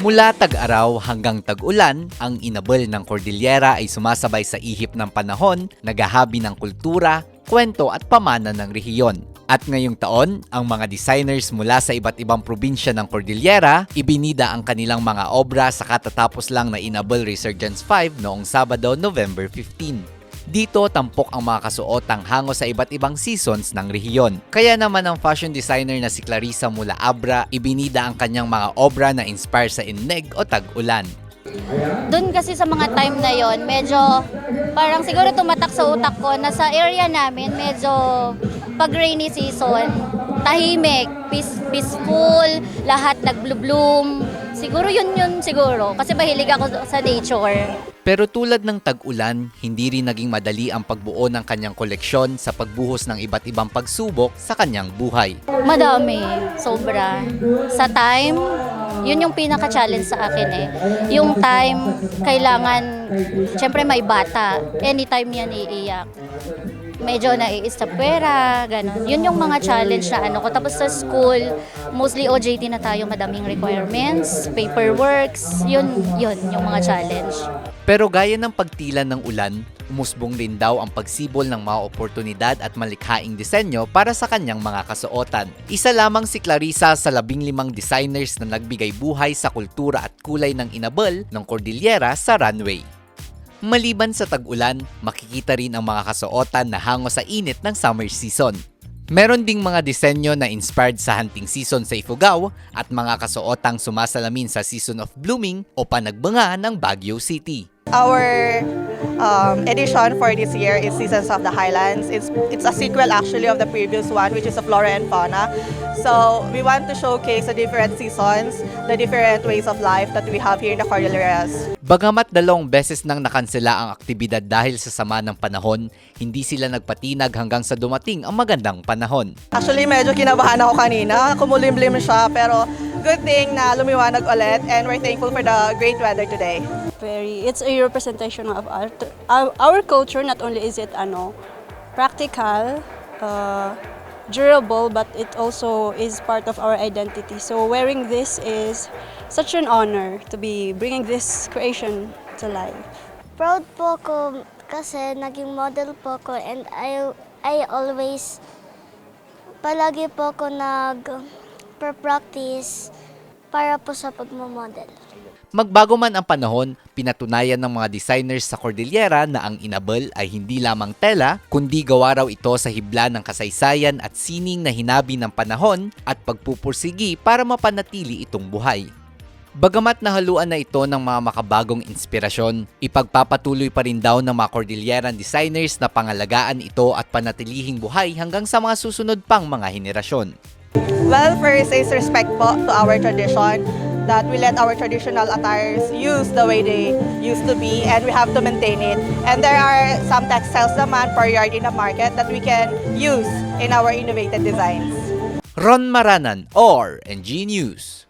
Mula tag-araw hanggang tag-ulan, ang inabel ng Cordillera ay sumasabay sa ihip ng panahon, nagahabi ng kultura, kwento at pamana ng rehiyon. At ngayong taon, ang mga designers mula sa iba't ibang probinsya ng Cordillera, ibinida ang kanilang mga obra sa katatapos lang na Inabel Resurgence 5 noong Sabado, November 15. Dito tampok ang mga kasuotang hango sa iba't ibang seasons ng rehiyon. Kaya naman ang fashion designer na si Clarissa mula Abra, ibinida ang kanyang mga obra na inspire sa ineg o tag-ulan. Doon kasi sa mga time na yon medyo parang siguro tumatak sa utak ko na sa area namin medyo pag rainy season, tahimik, peace, peaceful, lahat nag-bloom. Siguro yun yun siguro kasi mahilig ako sa nature. Pero tulad ng tag-ulan, hindi rin naging madali ang pagbuo ng kanyang koleksyon sa pagbuhos ng iba't ibang pagsubok sa kanyang buhay. Madami, sobra. Sa time, yun yung pinaka-challenge sa akin eh. Yung time, kailangan, syempre may bata. Anytime yan iiyak. Medyo naiis sa pera, ganun. Yun yung mga challenge na ano ko. Tapos sa school, mostly OJT na tayo, madaming requirements, paperworks, yun, yun yung mga challenge. Pero gaya ng pagtilan ng ulan, umusbong rin daw ang pagsibol ng mga oportunidad at malikhaing disenyo para sa kanyang mga kasuotan. Isa lamang si Clarissa sa labing limang designers na nagbigay buhay sa kultura at kulay ng inabel ng Cordillera sa runway. Maliban sa tag-ulan, makikita rin ang mga kasuotan na hango sa init ng summer season. Meron ding mga disenyo na inspired sa hunting season sa Ifugao at mga kasuotang sumasalamin sa season of blooming o panagbanga ng Baguio City. Our um, edition for this year is Seasons of the Highlands. It's it's a sequel actually of the previous one, which is a Flora and Fauna. So we want to showcase the different seasons, the different ways of life that we have here in the Cordilleras. Bagamat dalawang beses nang nakansela ang aktibidad dahil sa sama ng panahon, hindi sila nagpatinag hanggang sa dumating ang magandang panahon. Actually, medyo kinabahan ako kanina. Kumulimlim siya, pero good thing na lumiwanag ulit and we're thankful for the great weather today. very. It's a representation of our, our, culture. Not only is it ano practical uh, durable but it also is part of our identity. So wearing this is such an honor to be bringing this creation to life. Proud po ako kasi naging model po ako and I, I always, palagi po ako nag-practice para po sa pagmamodel. Magbago man ang panahon, pinatunayan ng mga designers sa Cordillera na ang inabel ay hindi lamang tela, kundi gawa raw ito sa hibla ng kasaysayan at sining na hinabi ng panahon at pagpupursigi para mapanatili itong buhay. Bagamat nahaluan na ito ng mga makabagong inspirasyon, ipagpapatuloy pa rin daw ng mga Cordilleran designers na pangalagaan ito at panatilihing buhay hanggang sa mga susunod pang mga henerasyon. Well, first is respect po to our tradition that we let our traditional attires use the way they used to be and we have to maintain it. And there are some textiles naman per yard in the market that we can use in our innovative designs. Ron Maranan, or NG News.